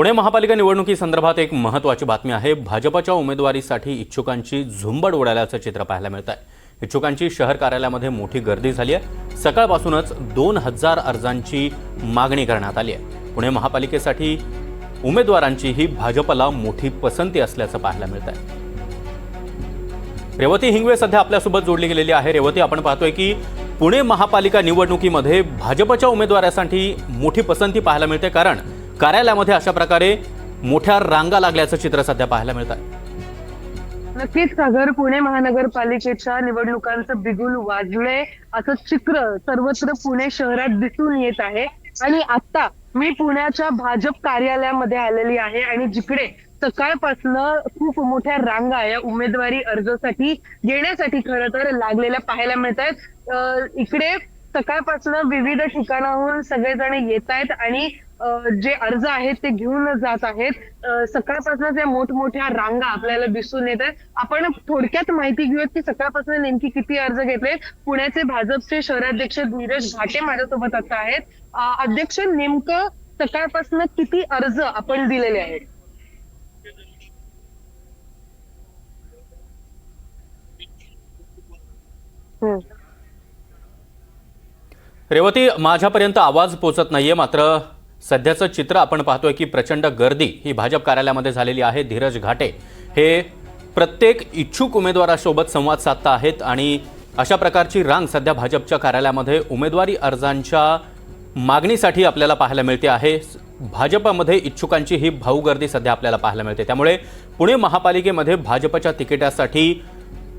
पुणे महापालिका निवडणुकीसंदर्भात एक महत्त्वाची बातमी आहे. भाजपाच्या उमेदवारीसाठी इच्छुकांची झुंबड उडाल्याचं चित्र पाहायला मिळत आहे इच्छुकांची शहर कार्यालयामध्ये मोठी गर्दी झाली आहे. सकाळपासूनच दोन हजार अर्जांची मागणी करण्यात आली आहे. पुणे महापालिकेसाठी उमेदवारांचीही भाजपला मोठी पसंती असल्याचं पाहायला मिळत आहे रेवती हिंगवे सध्या आपल्यासोबत जोडली गेलेली आहे. रेवती आपण पाहतोय की पुणे महापालिका निवडणुकीमध्ये भाजपच्या उमेदवारासाठी मोठी पसंती पाहायला मिळते कारण कार्यालयामध्ये अशा प्रकारे मोठ्या रांगा लागल्याचं चित्र सध्या पाहायला मिळत आहे. नक्कीच सागर. पुणे महानगरपालिकेच्या निवडणुकांचं बिगुल वाजलंय असं चित्र सर्वत्र पुणे शहरात दिसून येत आहे. आणि आता मी पुण्याच्या भाजप कार्यालयामध्ये आलेली आहे आणि जिकडे सकाळपासनं खूप मोठ्या रांगा या उमेदवारी अर्जासाठी येण्यासाठी खरं तर लागलेल्या पाहायला मिळत आहेत. इकडे सकाळपासनं विविध ठिकाणाहून सगळेजण येत आहेत आणि जे अर्ज आहेत ते घेऊन जात आहेत. सकाळपासून त्या मोठमोठ्या रांगा आपल्याला दिसून येत आहेत आपण थोडक्यात माहिती घेऊयात की सकाळपासून नेमकी किती अर्ज घेतले पुण्याचे भाजपचे शहराध्यक्ष धीरज घाटे माझ्यासोबत आता आहेत. अध्यक्ष नेमकं सकाळपासून किती अर्ज आपण दिलेले आहेत? हम्म. रेवती माझ्यापर्यंत आवाज पोचत नाहीये मात्र सध्याचं चित्र आपण पाहतोय की प्रचंड गर्दी ही भाजप कार्यालयामध्ये झालेली आहे. धीरज घाटे हे प्रत्येक इच्छुक उमेदवारासोबत संवाद साधता आहेत आणि अशा प्रकारची रांग सध्या भाजपच्या कार्यालयामध्ये उमेदवारी अर्जांच्या मागणीसाठी आपल्याला पाहायला मिळते आहे. भाजपामध्ये इच्छुकांची ही भाऊगर्दी सध्या आपल्याला पाहायला मिळते. त्यामुळे पुणे महापालिकेमध्ये भाजपच्या तिकिटासाठी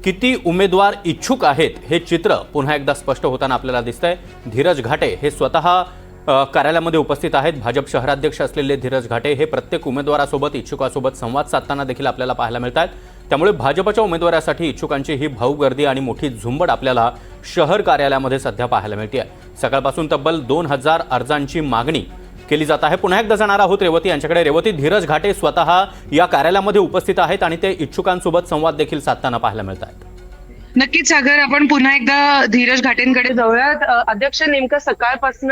किती उमेदवार इच्छुक आहेत हे चित्र पुन्हा एकदा स्पष्ट होताना आपल्याला दिसतंय. धीरज घाटे हे स्वतः कार्यालयामध्ये उपस्थित आहेत भाजप शहराध्यक्ष असलेले धीरज घाटे. हे प्रत्येक उमेदवारासोबत इच्छुकासोबत संवाद साधताना देखील आपल्याला पाहायला मिळत आहेत त्यामुळे भाजपच्या उमेदवारासाठी इच्छुकांची ही भाऊ गर्दी आणि मोठी झुंबड आपल्याला शहर कार्यालयामध्ये सध्या पाहायला मिळते आहे सकाळपासून तब्बल दोन हजार अर्जांची मागणी केली जात आहे. पुन्हा एकदा जाणार आहोत रेवती. यांच्याकडे रेवती धीरज घाटे स्वतः या कार्यालयामध्ये उपस्थित आहेत आणि ते इच्छुकांसोबत संवाद देखील साधताना पाहायला मिळत आहेत नक्कीच सागर. आपण पुन्हा एकदा धीरज घाटेंकडे जाऊयात. अध्यक्ष नेमकं सकाळपासून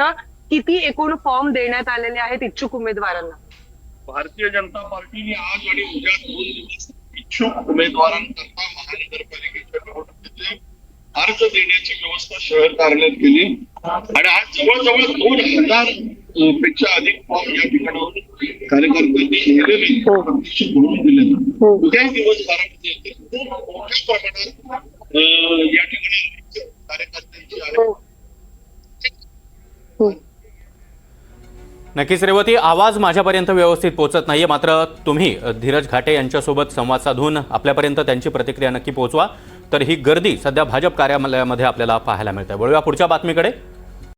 किती एकूण फॉर्म देण्यात आलेले आहेत इच्छुक उमेदवारांना? भारतीय जनता पार्टीने आज आणि उद्या दोन दिवस इच्छुक उमेदवारांकरता महानगरपालिकेच्या निवडणुकीचे अर्ज देण्याची व्यवस्था शहर कार्यालयात केली. आणि आज जवळजवळ दोन हजारपेक्षा अधिक फॉर्म या ठिकाणाहून कार्यकर्त्यांनी नेलेले प्रत्यक्ष भरून दिले उद्याही दिवसभरामध्ये येतील. खूप मोठ्या प्रमाणात या ठिकाणी कार्यकर्त्यांची नक्कीच रेवती आवाज माझ्यापर्यंत व्यवस्थित पोहोचत नाहीये. मात्र तुम्ही धीरज घाटे यांच्यासोबत संवाद साधून आपल्यापर्यंत त्यांची प्रतिक्रिया नक्की पोहोचवा. तर ही गर्दी सध्या भाजप कार्यालयामध्ये आपल्याला पाहायला मिळते वळूया पुढच्या बातमीकडे.